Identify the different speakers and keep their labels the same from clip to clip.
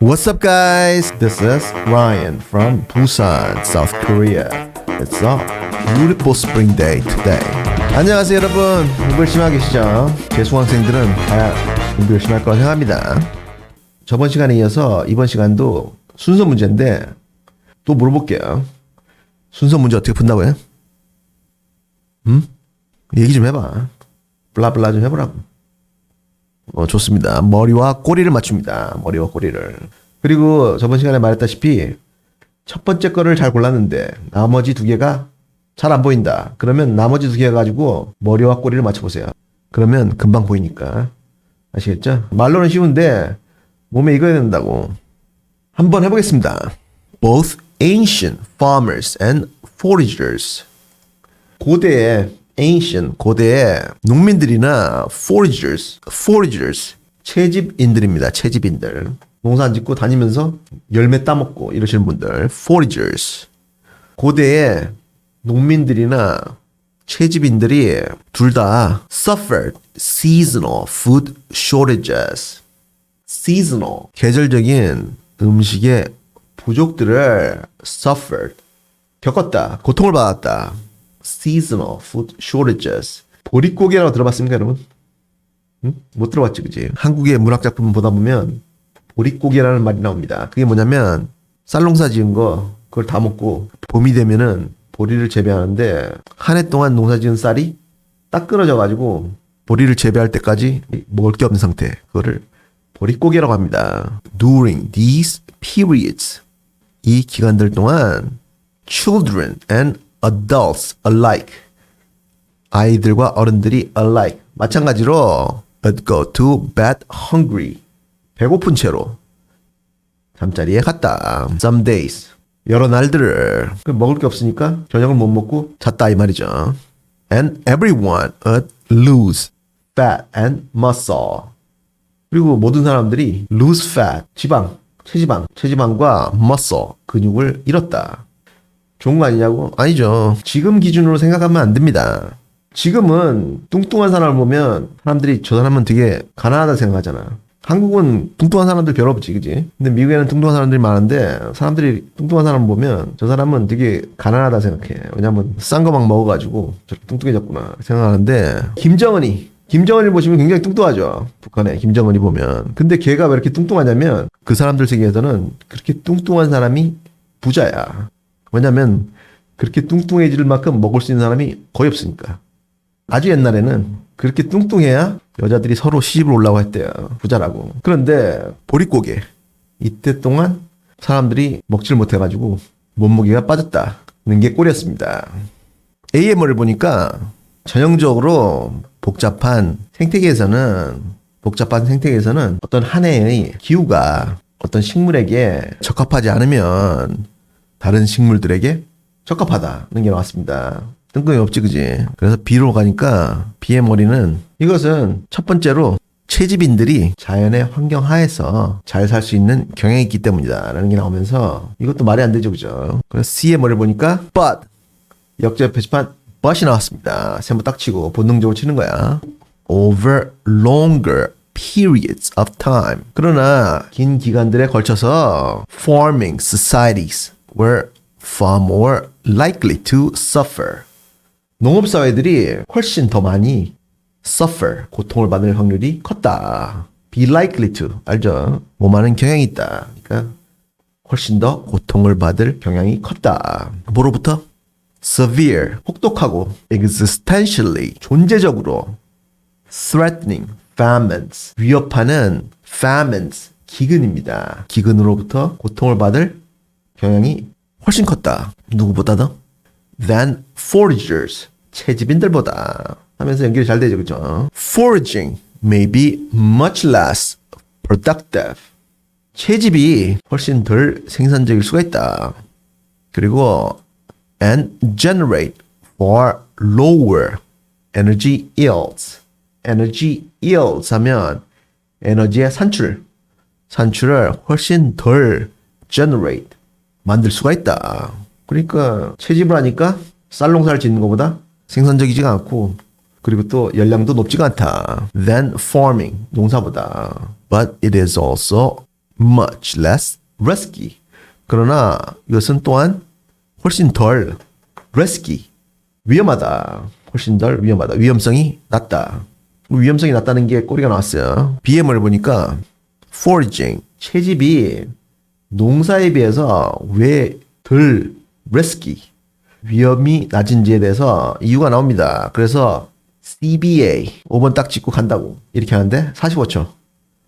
Speaker 1: What's up, guys? This is Ryan from Busan, South Korea. It's a beautiful spring day today. 안녕하세요, 여러분. 공부 열심히 하고 계시죠? 제 수강생들은 다 공부 열심히 할 거라 생각합니다. 저번 시간에 이어서 이번 시간도 순서 문제인데 또 물어볼게요. 순서 문제 어떻게 푼다고요? 음? 얘기 좀 해봐. 블라블라 좀 해보라고. 어, 좋습니다. 머리와 꼬리를 맞춥니다. 머리와 꼬리를. 그리고 저번 시간에 말했다시피 첫 번째 거를 잘 골랐는데 나머지 두 개가 잘 안 보인다. 그러면 나머지 두 개 가지고 머리와 꼬리를 맞춰보세요. 그러면 금방 보이니까. 아시겠죠? 말로는 쉬운데 몸에 익어야 된다고. 한번 해보겠습니다. Both ancient farmers and foragers. 고대의 ancient 고대의 농민들이나 foragers, foragers 채집인들입니다. 채집인들. 안 짓고 다니면서 열매 따먹고 이러시는 분들 foragers. 고대의 농민들이나 채집인들이 둘 다 suffered seasonal food shortages. seasonal 계절적인 음식의 부족들을 suffered 겪었다. 고통을 받았다. Seasonal food shortages. 보릿고개라고 들어봤습니까, 여러분? 응? 못 들어봤지, 그지? 한국의 문학 작품 보다 보면 보릿고개라는 말이 나옵니다. 그게 뭐냐면 쌀농사 지은 거 그걸 다 먹고 봄이 되면은 보리를 재배하는데 한 해 동안 농사 지은 쌀이 딱 끊어져 가지고 보리를 재배할 때까지 먹을 게 없는 상태. 그거를 보릿고개라고 합니다. During these periods 이 기간들 동안 children and adults alike 아이들과 어른들이 alike 마찬가지로 go to bed hungry 배고픈 채로 잠자리에 갔다. Some days 여러 날들을 그 먹을 게 없으니까 저녁을 못 먹고 잤다 이 말이죠. And everyone would lose fat and muscle. 그리고 모든 사람들이 lose fat 지방 체지방 체지방과 muscle 근육을 잃었다. 좋은 거 아니냐고? 아니죠. 지금 기준으로 생각하면 안 됩니다. 지금은 뚱뚱한 사람을 보면 사람들이 저 사람은 되게 가난하다 생각하잖아. 한국은 뚱뚱한 사람들 별 없지, 그지? 근데 미국에는 뚱뚱한 사람들이 많은데 사람들이 뚱뚱한 사람 보면 저 사람은 되게 가난하다 생각해. 왜냐면 싼 거 막 먹어가지고 저렇게 뚱뚱해졌구나 생각하는데 김정은이 김정은을 보시면 굉장히 뚱뚱하죠. 북한에 김정은이 보면. 근데 걔가 왜 이렇게 뚱뚱하냐면 그 사람들 세계에서는 그렇게 뚱뚱한 사람이 부자야. 왜냐면 그렇게 뚱뚱해질 만큼 먹을 수 있는 사람이 거의 없으니까. 아주 옛날에는 그렇게 뚱뚱해야 여자들이 서로 시집을 올라고 했대요. 부자라고. 그런데 보릿고개. 이때 동안 사람들이 먹지를 못해가지고 몸무게가 빠졌다는 게 꼴이었습니다. AMR을 보니까 전형적으로 복잡한 생태계에서는 복잡한 생태계에서는 어떤 한 해의 기후가 어떤 식물에게 적합하지 않으면 다른 식물들에게 적합하다는 게 나왔습니다. 뜬금이 없지, 그지? 그래서 B로 가니까 B의 머리는 이것은 첫 번째로 채집인들이 자연의 환경 하에서 잘 살 수 있는 경향이 있기 때문이다. 라는 게 나오면서 이것도 말이 안 되죠, 그죠? 그래서 C의 머리를 보니까 but 역제 표지판 but이 나왔습니다. 세모 딱 치고 본능적으로 치는 거야. over longer periods of time. 그러나 긴 기간들에 걸쳐서 farming societies were far more likely to suffer. 농업 사회들이 훨씬 더 많이 suffer 고통을 받을 확률이 컸다. be likely to 알죠? 뭐많은 경향이 있다. 그러니까 훨씬 더 고통을 받을 경향이 컸다. 뭐로부터? severe 혹독하고 existentially 존재적으로 threatening famines 위협하는 famines 기근입니다. 기근으로부터 고통을 받을 경향이 훨씬 컸다. 누구보다 더? than foragers 채집인들보다 하면서 연결이 잘 되죠, 그죠? Foraging may be much less productive. 채집이 훨씬 덜 생산적일 수가 있다. 그리고 and generate far lower energy yields. energy yields 하면 에너지의 산출, 산출을 훨씬 덜 generate, 만들 수가 있다. 그러니까 채집을 하니까 쌀농사를 짓는 것보다 생산적이지가 않고 그리고 또 열량도 높지가 않다. than farming 농사보다. But it is also much less risky. 그러나 이것은 또한 훨씬 덜 risky. 위험하다. 훨씬 덜 위험하다. 위험성이 낮다. 위험성이 낮다는 게 꼬리가 나왔어요. BM을 보니까 foraging, 채집이 농사에 비해서 왜덜 risky, 위험이 낮은지에 대해서 이유가 나옵니다. 그래서 CBA 5번 딱 찍고 간다고 이렇게 하는데 45초.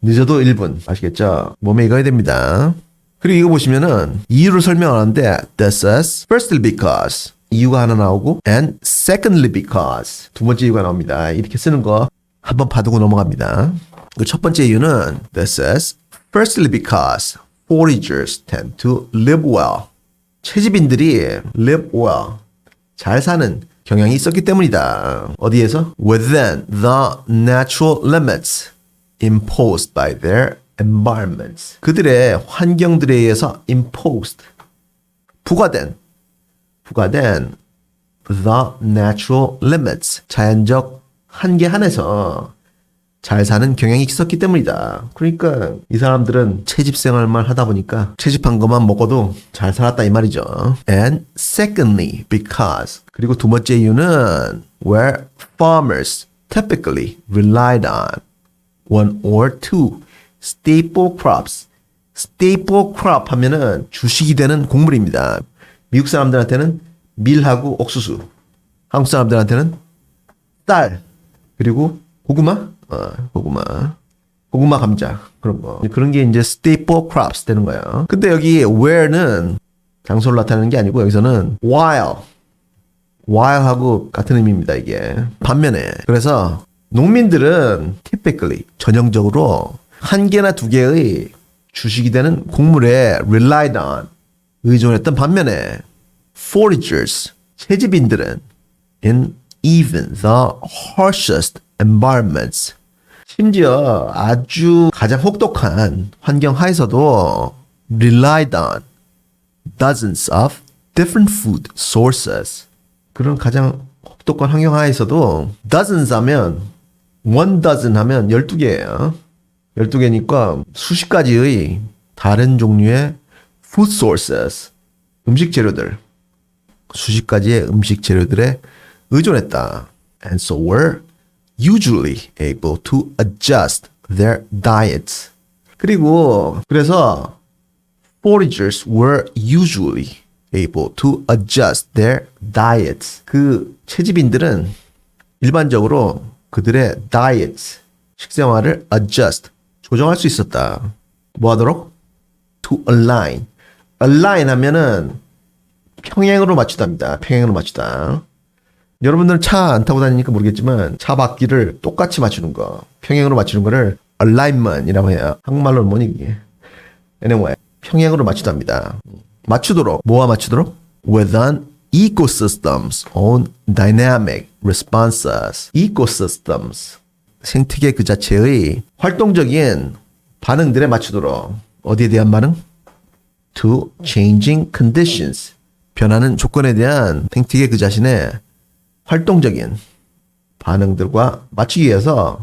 Speaker 1: 늦어도 1분. 아시겠죠? 몸에 익어야 됩니다. 그리고 이거 보시면은 이유를 설명하는데 this is firstly because 이유가 하나 나오고 and secondly because 두 번째 이유가 나옵니다. 이렇게 쓰는 거 한번 봐두고 넘어갑니다. 그 첫 번째 이유는 this is firstly because foragers tend to live well. 채집인들이 live well 잘 사는 경향이 있었기 때문이다. 어디에서? Within the natural limits imposed by their environments. 그들의 환경들에 의해서 imposed 부과된 부과된 the natural limits 자연적 한계 안에서 잘 사는 경향이 있었기 때문이다. 그러니까 이 사람들은 채집 생활만 하다 보니까 채집한 것만 먹어도 잘 살았다 이 말이죠. And secondly, because 그리고 두 번째 이유는 where farmers typically relied on one or two staple crops. staple crop 하면은 주식이 되는 곡물입니다. 미국 사람들한테는 밀하고 옥수수. 한국 사람들한테는 쌀 그리고 고구마, 어, 고구마, 고구마 감자. 그런 거. 그런 게 이제 staple crops 되는 거예요. 근데 여기 where는 장소를 나타내는 게 아니고 여기서는 while, while하고 같은 의미입니다 이게. 반면에. 그래서 농민들은 typically 전형적으로 한 개나 두 개의 주식이 되는 곡물에 relied on 의존했던 반면에 foragers 채집인들은 in even the harshest environments 심지어 아주 가장 혹독한 환경 하에서도 relied on dozens of different food sources 그런 가장 혹독한 환경 하에서도 dozens 하면 one dozen 하면 12개예요 12개니까 수십 가지의 다른 종류의 food sources 음식 재료들 수십 가지의 음식 재료들에 의존했다. And so were usually able to adjust their diets. 그리고 그래서 foragers were usually able to adjust their diets. 그 채집인들은 일반적으로 그들의 diets, 식생활을 adjust, 조정할 수 있었다. 뭐 하도록? to align. align 하면은 평행으로 맞추답니다. 평행으로 맞추다. 여러분들은 차 안 타고 다니니까 모르겠지만 차 바퀴를 똑같이 맞추는 거, 평행으로 맞추는 거를 alignment이라고 해요. 한국말로는 뭐니 이게? anyway, 평행으로 맞추답니다. 맞추도록 뭐와 맞추도록? within ecosystems on dynamic responses. ecosystems 생태계 그 자체의 활동적인 반응들에 맞추도록 어디에 대한 반응? to changing conditions 변하는 조건에 대한 생태계 그 자신의 활동적인 반응들과 맞추기 위해서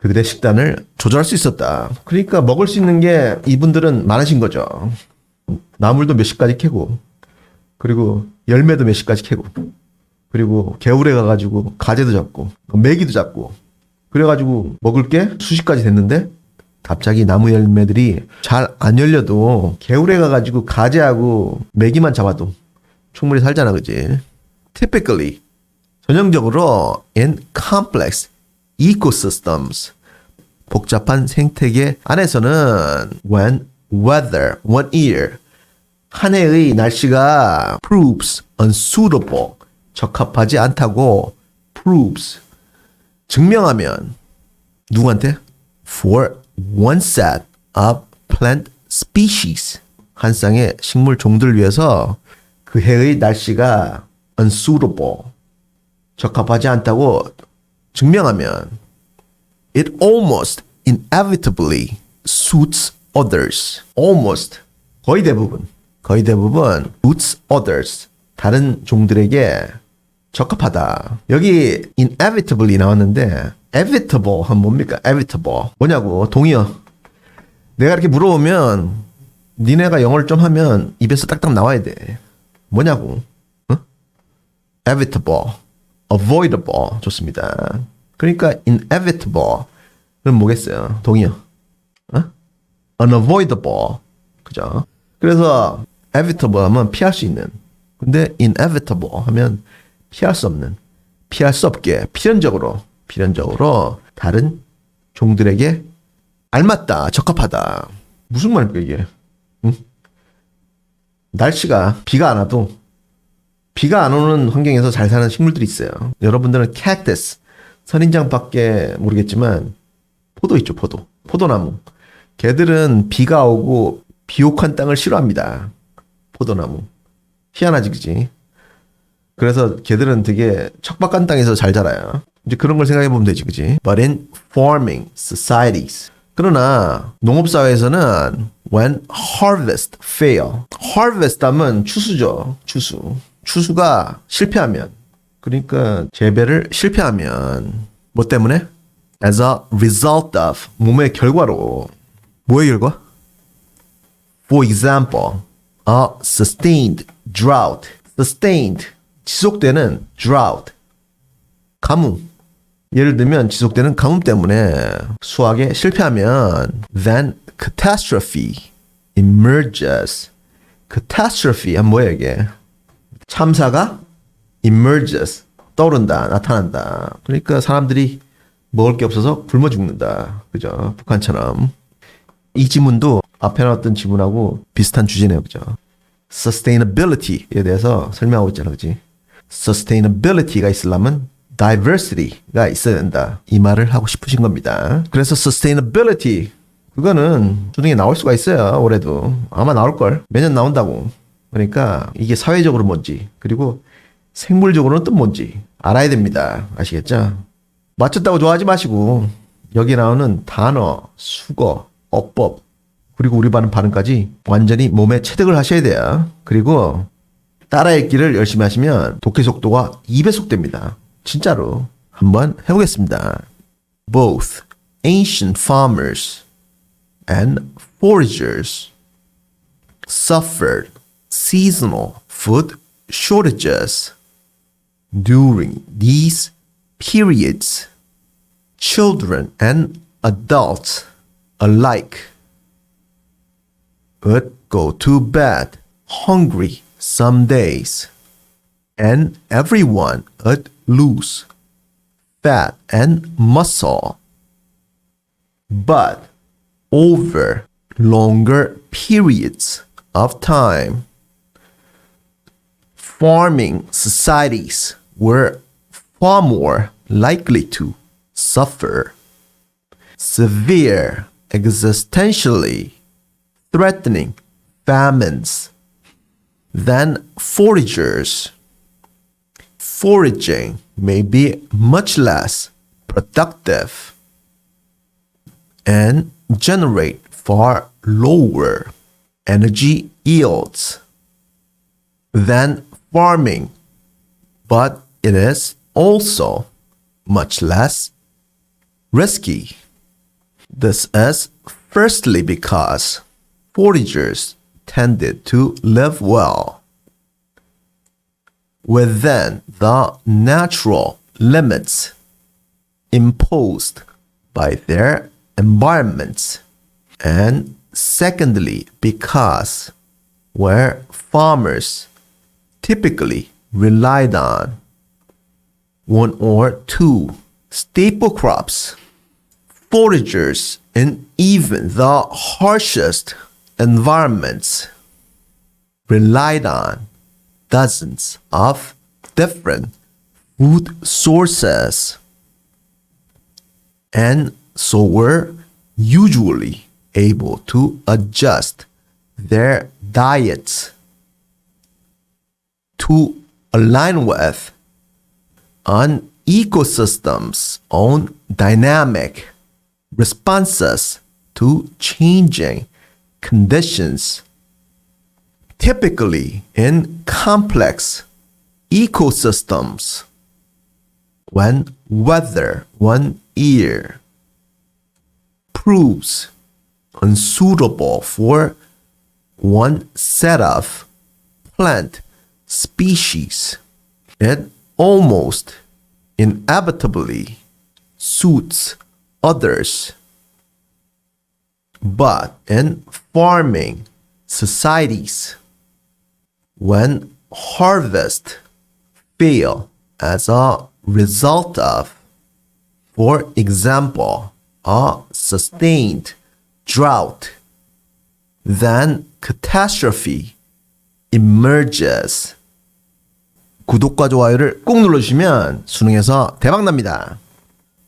Speaker 1: 그들의 식단을 조절할 수 있었다. 그러니까 먹을 수 있는 게 이분들은 많으신 거죠. 나물도 몇십 가지 캐고, 그리고 열매도 몇십 가지 캐고, 그리고 개울에 가가지고 가재도 잡고, 메기도 잡고, 그래가지고 먹을 게 수십 가지 됐는데, 갑자기 나무 열매들이 잘 안 열려도 개울에 가가지고 가재하고 메기만 잡아도 충분히 살잖아, 그지? Typically, 전형적으로 in complex ecosystems, 복잡한 생태계 안에서는 when weather, one year, 한 해의 날씨가 proves unsuitable, 적합하지 않다고 proves, 증명하면 누구한테? For one set of plant species, 한 쌍의 식물 종들 위해서 그 해의 날씨가 unsuitable, 적합하지 않다고 증명하면 it almost inevitably suits others. almost 거의 대부분 거의 대부분 suits others 다른 종들에게 적합하다. 여기 inevitably 나왔는데 inevitable 하면 뭡니까? inevitable 뭐냐고 동의어 내가 이렇게 물어보면 니네가 영어를 좀 하면 입에서 딱딱 나와야 돼. 뭐냐고. 어? inevitable, avoidable 좋습니다. 그러니까 inevitable 는 뭐겠어요? 동의어. 어? unavoidable. 그죠? 그래서 inevitable 하면 피할 수 있는. 근데 inevitable 하면 피할 수 없는. 피할 수 없게 필연적으로 필연적으로 다른 종들에게 알맞다, 적합하다. 무슨 말입니까 이게? 응? 날씨가 비가 안 와도 비가 안 오는 환경에서 잘 사는 식물들이 있어요. 여러분들은 캡티스, 선인장밖에 모르겠지만 포도 있죠, 포도. 포도나무. 걔들은 비가 오고 비옥한 땅을 싫어합니다. 포도나무. 희한하지, 그지? 그래서 걔들은 되게 척박한 땅에서 잘 자라요. 이제 그런 걸 생각해 보면 되지, 그지? But in farming societies. 그러나 농업 사회에서는 when harvest fail. harvest 하면 추수죠. 추수. 추수가 실패하면 그러니까 재배를 실패하면 뭐 때문에? as a result of 몸의 결과로 뭐의 결과? For example, a sustained drought. sustained 지속되는 drought 가뭄 예를 들면 지속되는 가뭄 때문에 수확에 실패하면 then catastrophe emerges catastrophe 하면 뭐예요 이게 참사가 emerges 떠오른다 나타난다 그러니까 사람들이 먹을 게 없어서 굶어 죽는다 그죠 북한처럼 이 지문도 앞에 나왔던 지문하고 비슷한 주제네요 그죠 sustainability에 대해서 설명하고 있잖아 그지 sustainability가 있으려면 diversity가 있어야 된다. 이 말을 하고 싶으신 겁니다. 그래서 sustainability 그거는 수능에 나올 수가 있어요. 올해도 아마 나올 걸. 매년 나온다고. 그러니까 이게 사회적으로 뭔지 그리고 생물적으로는 또 뭔지 알아야 됩니다. 아시겠죠? 맞췄다고 좋아하지 마시고 여기 나오는 단어, 수거, 어법 그리고 우리 반은 발음까지 완전히 몸에 체득을 하셔야 돼요. 그리고 따라 읽기를 열심히 하시면 독해 속도가 2배속 됩니다. 진짜로 한번 해보겠습니다. Both ancient farmers and foragers suffered seasonal food shortages during these periods. Children and adults alike would go to bed hungry some days, and everyone would lose fat and muscle. But over longer periods of time, farming societies were far more likely to suffer severe, existentially threatening famines than foragers. Foraging may be much less productive and generate far lower energy yields than farming, but it is also much less risky. This is firstly because foragers tended to live well within the natural limits imposed by their environments, and secondly, because where farmers typically relied on one or two staple crops, foragers in even the harshest environments relied on dozens of different food sources. And so were usually able to adjust their diets to align with an ecosystem's own dynamic responses to changing conditions. Typically, in complex ecosystems, when weather one year proves unsuitable for one set of plant species. It almost inevitably suits others. But in farming societies, when harvest fail as a result of, for example, a sustained drought, then catastrophe emerges. 구독과 좋아요를 꼭 눌러주시면 수능에서 대박 납니다.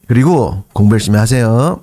Speaker 1: 그리고 공부 열심히 하세요.